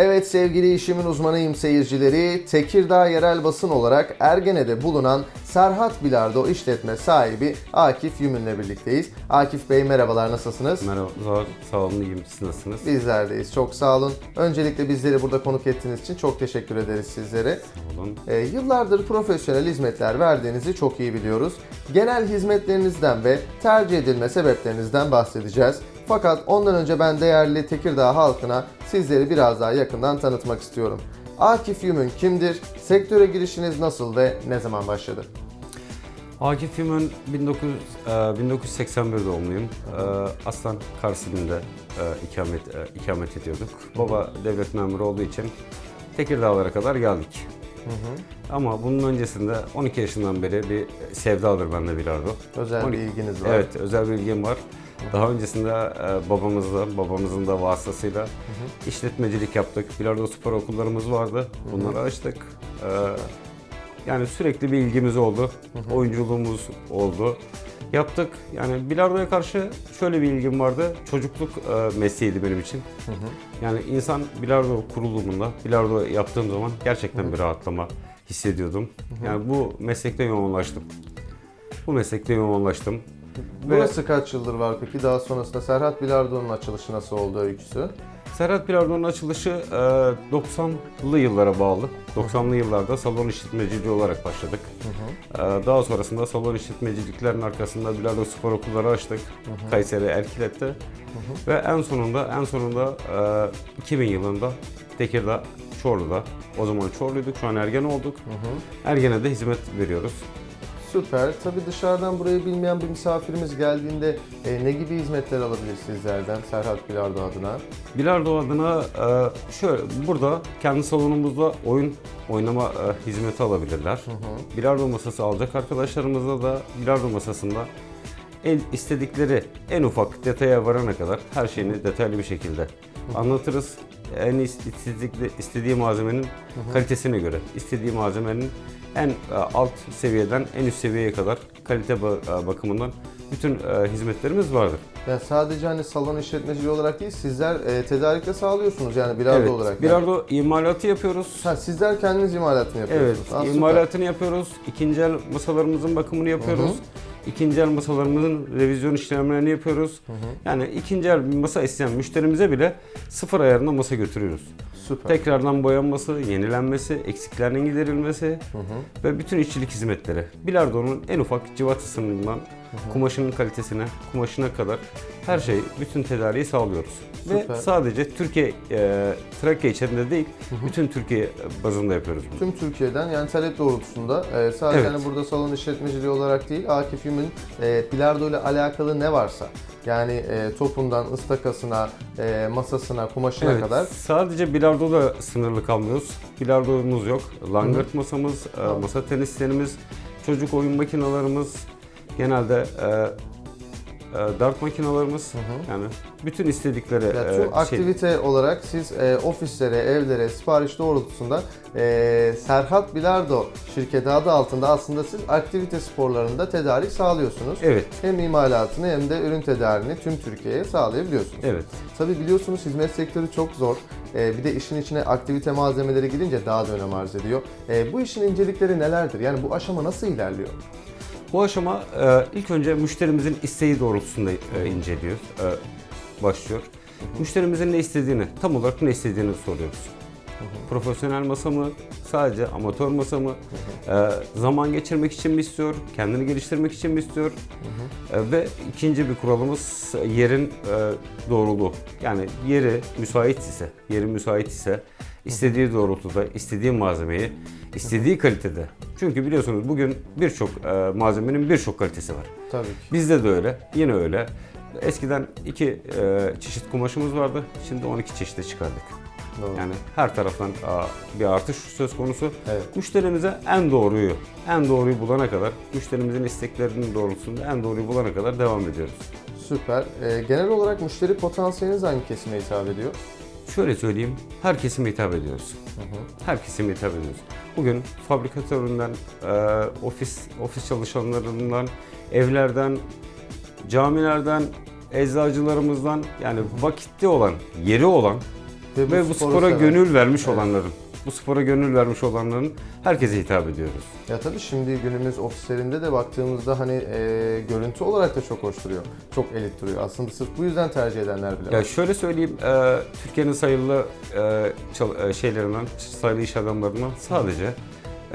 Evet sevgili işimin uzmanıyım seyircileri. Tekirdağ yerel basın olarak Ergene'de bulunan Serhat Bilardo işletme sahibi Akif Yümün'le birlikteyiz. Akif Bey merhabalar nasılsınız? Merhaba, sağ, sağ olun, iyiyim. Siz nasılsınız? Bizlerdeyiz. Çok sağ olun. Öncelikle bizleri burada konuk ettiğiniz için çok teşekkür ederiz sizlere. Sağ olun. Ee, yıllardır profesyonel hizmetler verdiğinizi çok iyi biliyoruz. Genel hizmetlerinizden ve tercih edilme sebeplerinizden bahsedeceğiz. Fakat ondan önce ben değerli Tekirdağ halkına sizleri biraz daha yakından tanıtmak istiyorum. Akif Yümün kimdir? Sektöre girişiniz nasıl ve ne zaman başladı? Akif Yümün 19, e, 1981 doğumluyum. E, Aslan Karsin'de e, ikamet, e, ikamet ediyorduk. Baba devlet memuru olduğu için Tekirdağlara kadar geldik. Ama bunun öncesinde 12 yaşından beri bir sevdadır bende bilardo. Özel On- bir ilginiz var. Evet, özel bir ilgim var. Daha öncesinde e, babamızla, babamızın da vasıtasıyla işletmecilik yaptık. Bilardo spor okullarımız vardı. Bunları açtık. E, yani sürekli bir ilgimiz oldu. Oyunculuğumuz oldu. Yaptık. Yani bilardoya karşı şöyle bir ilgim vardı. Çocukluk e, mesleğiydi benim için. Yani insan bilardo kurulumunda, bilardo yaptığım zaman gerçekten bir rahatlama hissediyordum. Yani bu meslekte yoğunlaştım. Bu meslekte yoğunlaştım. Ve Burası kaç yıldır var peki? Daha sonrasında Serhat Bilardo'nun açılışı nasıl oldu öyküsü? Serhat Bilardo'nun açılışı e, 90'lı yıllara bağlı. 90'lı yıllarda salon işletmeciliği olarak başladık. E, Daha sonrasında salon işletmeciliklerin arkasında Bilardo Spor Okulları açtık. Kayseri Erkilet'te. Ve en sonunda en sonunda e, 2000 yılında Tekirdağ Çorlu'da. O zaman Çorlu'yduk, şu an Ergen olduk. Ergene'de hizmet veriyoruz. Süper. Tabii dışarıdan burayı bilmeyen bir misafirimiz geldiğinde e, ne gibi hizmetler alabilir sizlerden Serhat Bilardo adına? Bilardo adına e, şöyle burada kendi salonumuzda oyun oynama e, hizmeti alabilirler. Bilardo masası alacak arkadaşlarımızla da bilardo masasında el istedikleri en ufak detaya varana kadar her şeyini detaylı bir şekilde anlatırız. En is- istedikleri, istediği malzemenin kalitesine göre, istediği malzemenin en e, alt seviyeden en üst seviyeye kadar kalite e, bakımından bütün e, hizmetlerimiz vardır. Yani sadece hani salon işletmeciliği olarak değil sizler e, tedarikle sağlıyorsunuz yani Bilardo evet, olarak. yani. bilardo imalatı yapıyoruz. Ha, sizler kendiniz imalatını Evet, yapıyorsunuz. Ha, süper. imalatını yapıyoruz. İkinci el masalarımızın bakımını yapıyoruz. İkinci el masalarımızın revizyon işlemlerini yapıyoruz. Yani ikinci el bir masa isteyen müşterimize bile sıfır ayarında masa götürüyoruz. Süper. Tekrardan boyanması, yenilenmesi, eksiklerin giderilmesi ve bütün işçilik hizmetleri. Bilardo'nun en ufak civatasından kumaşının kalitesine, kumaşına kadar her şeyi, bütün tedariği sağlıyoruz. Süper. Ve sadece Türkiye, e, Trakya içerisinde değil, bütün Türkiye bazında yapıyoruz bunu. Tüm Türkiye'den yani talep doğrultusunda e, sadece Evet. hani burada salon işletmeciliği olarak değil Akif Yüm'ün e, Bilardo ile alakalı ne varsa yani e, topundan ıstakasına, e, masasına, kumaşına Evet, kadar Sadece bilardoda sınırlı kalmıyoruz. Bilardomuz yok. Langırt masamız, e, masa tenislerimiz, çocuk oyun makinalarımız, genelde e, e, dart makinalarımız. Yani bütün istedikleri Yani e, tüm şey- aktivite olarak siz e, ofislere, evlere, sipariş doğrultusunda e, Serhat Bilardo şirketi adı altında aslında siz aktivite sporlarında tedarik sağlıyorsunuz. Evet, Hem imalatını hem de ürün tedariğini tüm Türkiye'ye sağlayabiliyorsunuz. evet. Tabii biliyorsunuz hizmet sektörü çok zor. E, bir de işin içine aktivite malzemeleri girince daha da önem arz ediyor. E, bu işin incelikleri nelerdir? Yani bu aşama nasıl ilerliyor? Bu aşama e, ilk önce müşterimizin isteği doğrultusunda e, inceliyoruz, e, başlıyor. Müşterimizin ne istediğini, tam olarak ne istediğini soruyoruz. Profesyonel masa mı, sadece amatör masa mı, e, zaman geçirmek için mi istiyor, kendini geliştirmek için mi istiyor? E, ve ikinci bir kuralımız yerin e, doğruluğu. Yani yeri müsait ise, yeri müsait ise istediği doğrultuda, istediği malzemeyi, istediği kalitede. Çünkü biliyorsunuz bugün birçok e, malzemenin birçok kalitesi var. Tabii ki. Bizde de öyle, yine öyle. Eskiden iki e, çeşit kumaşımız vardı, şimdi 12 çeşide çıkardık. Doğru. Yani her taraftan aa, bir artış söz konusu. Evet. Müşterimize en doğruyu, en doğruyu bulana kadar, müşterimizin isteklerinin doğrultusunda en doğruyu bulana kadar devam ediyoruz. Süper. E, genel olarak müşteri potansiyeliniz hangi kesime hitap ediyor? Şöyle söyleyeyim, her kesime hitap ediyoruz. Her kesime hitap ediyoruz. Bugün fabrikatöründen, e, ofis ofis çalışanlarından, evlerden, camilerden, eczacılarımızdan yani vakitli olan, yeri olan Ve bu ve bu spora seven. gönül vermiş olanların, bu spora gönül vermiş olanların herkese hitap ediyoruz. Ya tabii şimdi günümüz ofislerinde de baktığımızda hani e, görüntü olarak da çok hoş duruyor. Çok elit duruyor. Aslında sırf bu yüzden tercih edenler bile Ya şöyle söyleyeyim, e, Türkiye'nin sayılı e, çal- e, şeylerinden, sayılı iş adamlarından sadece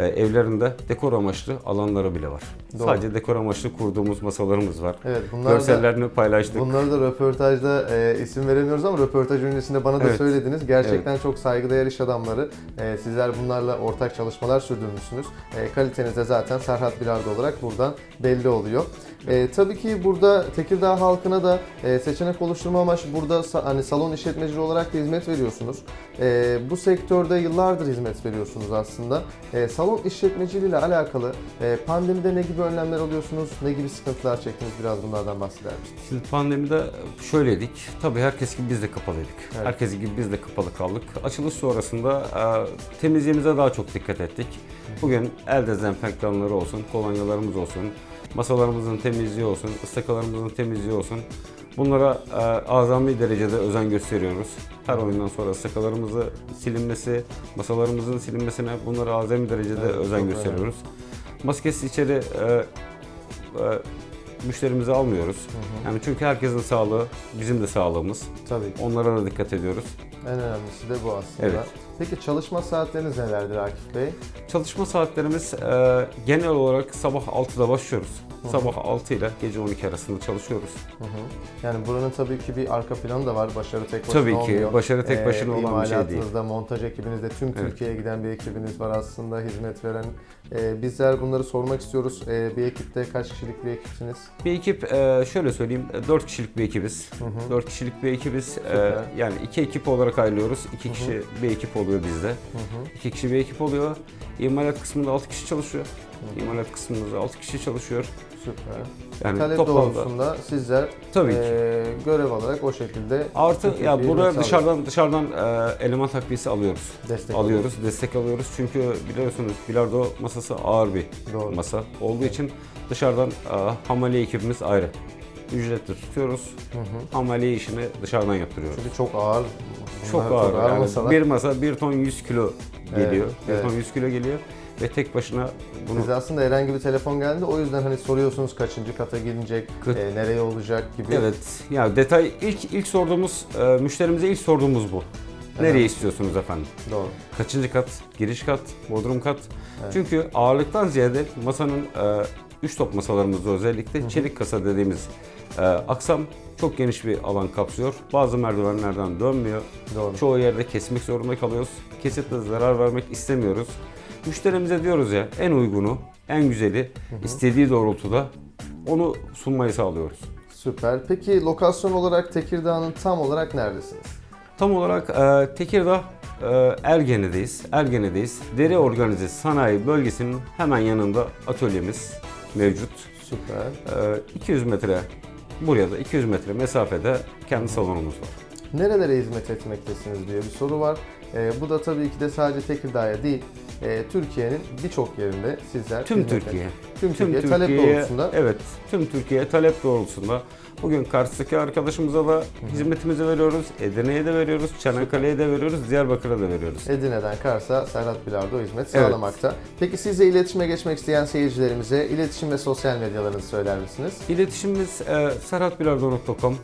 evlerinde dekor amaçlı alanları bile var. Doğru. Sadece dekor amaçlı kurduğumuz masalarımız var. Evet bunlar da, Görsellerini paylaştık. bunları da röportajda e, isim veremiyoruz ama röportaj öncesinde bana da Evet. söylediniz. Gerçekten çok saygıdeğer iş adamları. E, sizler bunlarla ortak çalışmalar sürdürmüşsünüz. E, kaliteniz de zaten Serhat Bilardo olarak buradan belli oluyor. E, tabii ki burada Tekirdağ halkına da e, seçenek oluşturma amaçlı burada sa- hani salon işletmeciliği olarak da hizmet veriyorsunuz. E, bu sektörde yıllardır hizmet veriyorsunuz aslında. E, salon işletmeciliği ile alakalı e, pandemide ne gibi önlemler alıyorsunuz, ne gibi sıkıntılar çektiniz biraz bunlardan bahseder misiniz? Şimdi pandemide şöyleydik. Tabii herkes gibi biz de kapalıydık. Evet. Herkes gibi biz de kapalı kaldık. Açılış sonrasında e, temizliğimize daha çok dikkat ettik. Bugün el dezenfektanları olsun, kolonyalarımız olsun, masalarımızın temizliği olsun, ıstakalarımızın temizliği olsun. Bunlara e, azami derecede özen gösteriyoruz. Her oyundan sonra ıstakalarımızı silinmesi, masalarımızın silinmesine bunlara azami derecede Evet, özen gösteriyoruz. Maskesiz içeri e, e, müşterimizi almıyoruz. Yani çünkü herkesin sağlığı bizim de sağlığımız. Tabii ki. Onlara da dikkat ediyoruz. En önemlisi de bu aslında. Evet. Peki çalışma saatleriniz nelerdir Akif Bey? Çalışma saatlerimiz e, genel olarak sabah 6'da başlıyoruz. Sabah 6 ile gece 12 arasında çalışıyoruz. Hı hı. Yani buranın tabii ki bir arka planı da var. Başarı tek başına Tabii ki, olmuyor. Ee, başarı tek başına olan bir şey değil. montaj ekibinizde tüm Türkiye'ye giden bir ekibiniz var aslında hizmet veren. Ee, bizler bunları sormak istiyoruz. Ee, bir ekipte kaç kişilik bir ekipsiniz? Bir ekip e, şöyle söyleyeyim 4 kişilik bir ekibiz. Hı hı. 4 kişilik bir ekibiz. E, yani iki ekip olarak ayrılıyoruz. 2 kişi bir ekip oluyor bizde. Hı hı. 2 kişi bir ekip oluyor. İmalat kısmında 6 kişi çalışıyor. İmalat kısmında 6 kişi çalışıyor. Süper. Yani Talep toplamda doğrultusunda sizler Tabii ki. ee, görev alarak o şekilde Artı ya buraya dışarıdan dışarıdan e, eleman takviyesi alıyoruz. destek alıyoruz, destek alıyoruz. Çünkü biliyorsunuz bilardo masası ağır bir Doğru. masa olduğu için dışarıdan e, hamaliye ekibimiz ayrı. Ücretli tutuyoruz. Hı hı. Hamaliye işini dışarıdan yaptırıyoruz. Çünkü çok ağır. Çok bunlar ağır. yani masalar. bir masa 1 ton 100 kilo geliyor. Evet, 1 evet. ton 100 kilo geliyor ve tek başına bunu Size aslında herhangi bir telefon geldi. O yüzden hani soruyorsunuz kaçıncı kata gelecek, Kı- e, nereye olacak gibi. Evet. Ya detay ilk ilk sorduğumuz e, müşterimize ilk sorduğumuz bu. Nereye Evet. istiyorsunuz efendim? Doğru. Kaçıncı kat? Giriş kat, bodrum kat. Evet. Çünkü ağırlıktan ziyade masanın 3 top masalarımızda özellikle çelik kasa dediğimiz e, aksam çok geniş bir alan kapsıyor. Bazı merdivenlerden dönmüyor. Doğru. Çoğu yerde kesmek zorunda kalıyoruz. Kesitle zarar vermek istemiyoruz. Müşterimize diyoruz ya en uygunu, en güzeli istediği doğrultuda onu sunmayı sağlıyoruz. Süper. Peki lokasyon olarak Tekirdağ'ın tam olarak neredesiniz? Tam olarak e, Tekirdağ e, Ergene'deyiz. Ergene'deyiz. Deri Organize Sanayi Bölgesi'nin hemen yanında atölyemiz mevcut. Süper. E, 200 metre buraya da 200 metre mesafede kendi salonumuz var. Nerelere hizmet etmektesiniz diye bir soru var. E, bu da tabii ki de sadece Tekirdağ'a değil, e, Türkiye'nin birçok yerinde sizler Tüm hizmet Türkiye. et- Tüm Türkiye talep Türkiye'ye- doğrultusunda Evet, tüm Türkiye talep doğrultusunda. Bugün Kars'taki arkadaşımıza da hizmetimizi veriyoruz. Edirne'ye de veriyoruz, Çanakkale'ye de veriyoruz, Diyarbakır'a da veriyoruz. Edirne'den Kars'a Serhat Bilardo hizmet sağlamakta. Peki sizle iletişime geçmek isteyen seyircilerimize iletişim ve sosyal medyalarınızı söyler misiniz? İletişimimiz e, serhatbilardo.com,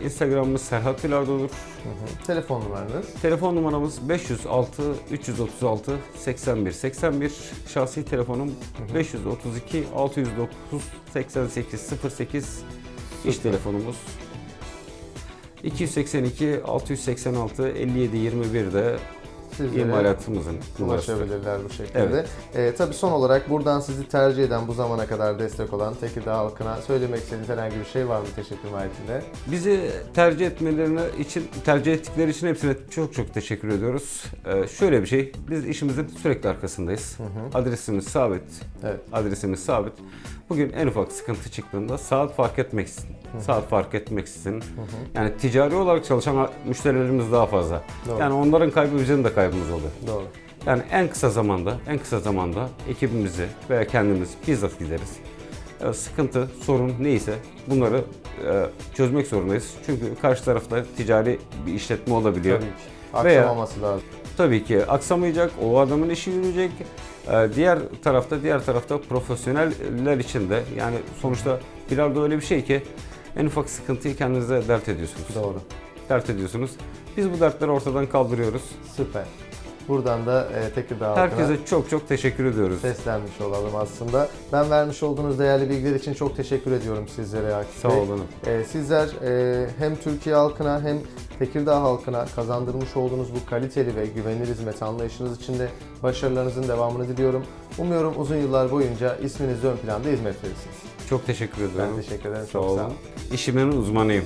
e, Instagram'ımız Serhat Bilardo'dur. hı hı. Telefon numaranız? Telefon numaramız 506 336 81 81. Şahsi telefonum 532 609 88 08. İş telefonumuz 282 686 57 21'de Sizlere imalatımızın ulaşabilirler bu şekilde. Evet. Ee, tabii son olarak buradan sizi tercih eden bu zamana kadar destek olan Tekirdağ halkına söylemek istediğiniz herhangi bir şey var mı teşekkür mahiyetinde? Bizi tercih etmelerine için tercih ettikleri için hepsine çok çok teşekkür ediyoruz. Ee, şöyle bir şey, biz işimizin sürekli arkasındayız. Adresimiz sabit. Evet. Adresimiz sabit. Bugün en ufak sıkıntı çıktığında saat fark etmeksizin, saat fark etmeksizin. Yani ticari olarak çalışan müşterilerimiz daha fazla. Doğru. Yani onların kaybı bizim de kaybımız oluyor. Doğru. Yani en kısa zamanda, en kısa zamanda ekibimizi veya kendimiz bizzat gideriz. e, sıkıntı, sorun neyse bunları e, çözmek zorundayız. Çünkü karşı tarafta ticari bir işletme olabiliyor. Tabii ki. Veya- lazım. Tabii ki aksamayacak, o adamın işi yürüyecek. Ee, Diğer tarafta, diğer tarafta profesyoneller için de yani sonuçta bilardo öyle bir şey ki en ufak sıkıntıyı kendinize dert ediyorsunuz. Doğru. Dert ediyorsunuz. Biz bu dertleri ortadan kaldırıyoruz. Süper. Buradan da e, Tekirdağ Herkese çok çok teşekkür ediyoruz. seslenmiş olalım aslında. Ben vermiş olduğunuz değerli bilgiler için çok teşekkür ediyorum sizlere Akif Sağ Bey. olun. Ee, sizler e, hem Türkiye halkına hem Tekirdağ halkına kazandırmış olduğunuz bu kaliteli ve güvenilir hizmet anlayışınız için de başarılarınızın devamını diliyorum. Umuyorum uzun yıllar boyunca isminizle ön planda hizmet verirsiniz. Çok teşekkür ediyorum. Ben teşekkür ederim. Sağ Çok olun. sağ olun. İşimin uzmanıyım.